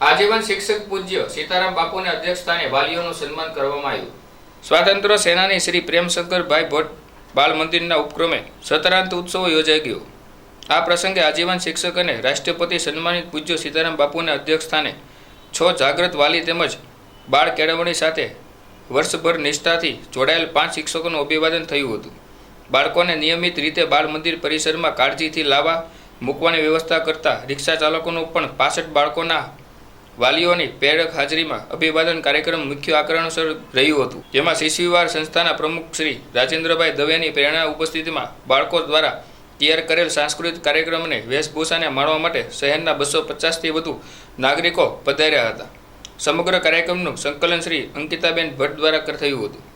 આજીવન શિક્ષક પૂજ્ય સીતારામ બાપુને અધ્યક્ષ વાલીઓનું સન્માન કરવામાં આવ્યું. સ્વાતંત્ર્ય સેનાની શ્રી પ્રેમશંકરભાઈ ભટ્ટ બાળ મંદિરના ઉપક્રમે સતરાંત ઉત્સવ યોજાઈ ગયો. આ પ્રસંગે આજીવન શિક્ષક અને રાષ્ટ્રપતિ સન્માનિત પૂજ્ય સીતારામ બાપુને અધ્યક્ષ છ જાગૃત વાલી તેમજ બાળ કેળવણી સાથે વર્ષભર નિષ્ઠાથી જોડાયેલ પાંચ શિક્ષકોનું અભિવાદન થયું હતું. બાળકોને નિયમિત રીતે બાળ મંદિર પરિસરમાં કાળજીથી લાવવા, મૂકવાની વ્યવસ્થા કરતા રિક્ષા ચાલકોનું પણ પાસઠ બાળકોના વાલીઓની પ્રેરક હાજરીમાં અભિવાદન કાર્યક્રમ મુખ્ય આકર્ષણ રહ્યું હતું. જેમાં શિશુવાર સંસ્થાના પ્રમુખ શ્રી રાજેન્દ્રભાઈ દવેની પ્રેરણા ઉપસ્થિતિમાં બાળકો દ્વારા તૈયાર કરેલ સાંસ્કૃતિક કાર્યક્રમને વેશભૂષાને માણવા માટે શહેરના બસો પચાસથી વધુ નાગરિકો પધાર્યા હતા. સમગ્ર કાર્યક્રમનું સંકલન શ્રી અંકિતાબેન ભટ્ટ દ્વારા થયું હતું.